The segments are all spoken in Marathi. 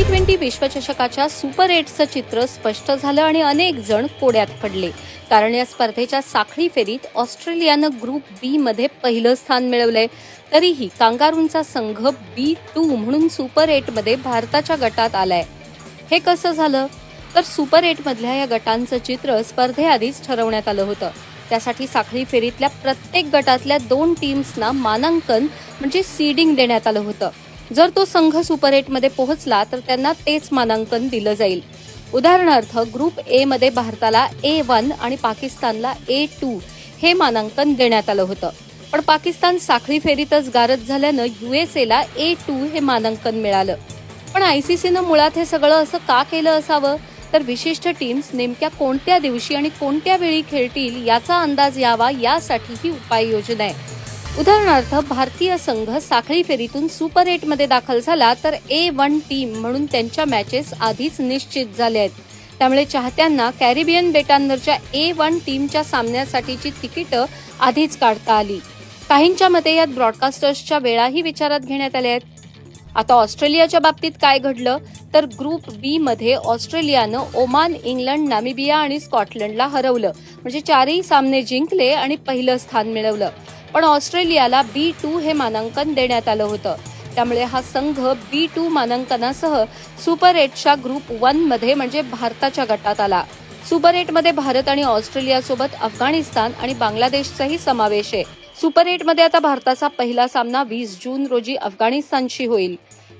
ट्वेंटी ट्वेंटी विश्वचषकाच्या सुपर एटचं चित्र स्पष्ट झालं आणि अनेक जण कोड्यात पडले. कारण या स्पर्धेच्या साखळी फेरीत ऑस्ट्रेलियानं ग्रुप बी मध्ये पहिलं स्थान मिळवलंय. तरीही कांगारूंचा संघ बी टू म्हणून सुपर एटमध्ये भारताच्या गटात आलाय. हे कसं झालं? तर सुपर एटमधल्या या गटांचं चित्र स्पर्धेआधीच ठरवण्यात आलं होतं. त्यासाठी साखळी फेरीतल्या प्रत्येक गटातल्या दोन टीम्सना मानांकन म्हणजे सीडिंग देण्यात आलं होतं. जर तो संघ सुपर एटमध्ये पोहोचला तर त्यांना तेच मानांकन दिलं जाईल. उदाहरणार्थ ग्रुप ए मध्ये भारताला ए वन आणि पाकिस्तानला ए टू हे मानांकन देण्यात आलं होतं. पण पाकिस्तान साखळी फेरीतच गारद झाल्यानं युएसएला ए टू हे मानांकन मिळालं. पण आयसीसीनं मुळात हे सगळं असं का केलं असावं? तर विशिष्ट टीम्स नेमक्या कोणत्या दिवशी आणि कोणत्या वेळी खेळतील याचा अंदाज यावा यासाठी ही उपाययोजना आहे. उदाहरणार्थ भारतीय संघ साखळी फेरीतून सुपर एटमध्ये दाखल झाला तर ए वन टीम म्हणून त्यांच्या मॅचेस आधीच निश्चित झाल्या आहेत. त्यामुळे चाहत्यांना कॅरिबियन बेटांवरच्या ए वन टीमच्या सामन्यासाठीची तिकीटं आधीच काढता आली. काहींच्या मते यात ब्रॉडकास्टर्सच्या वेळाही विचारात घेण्यात आल्या आहेत. आता ऑस्ट्रेलियाच्या बाबतीत काय घडलं? तर ग्रुप बी मध्ये ऑस्ट्रेलियानं ओमान इंग्लंड नामिबिया आणि स्कॉटलंडला हरवलं. म्हणजे चारही सामने जिंकले आणि पहिलं स्थान मिळवलं. पण ऑस्ट्रेलियाला बी टू हे मानांकन देण्यात आलं होतं. त्यामुळे हा संघ बी टू मानांकनासह सुपर एटच्या ग्रुप वनमध्ये म्हणजे भारताच्या गटात आला. सुपर एटमध्ये भारत आणि ऑस्ट्रेलियासोबत अफगाणिस्तान आणि बांगलादेशचाही समावेश आहे. सुपर एटमध्ये आता भारताचा पहिला सामना वीस जून रोजी अफगाणिस्तानशी होईल.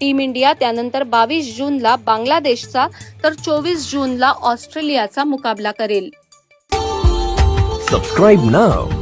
टीम इंडिया त्यानंतर बावीस जूनला बांगलादेशचा तर चोवीस जूनला ऑस्ट्रेलियाचा मुकाबला करेल. Subscribe now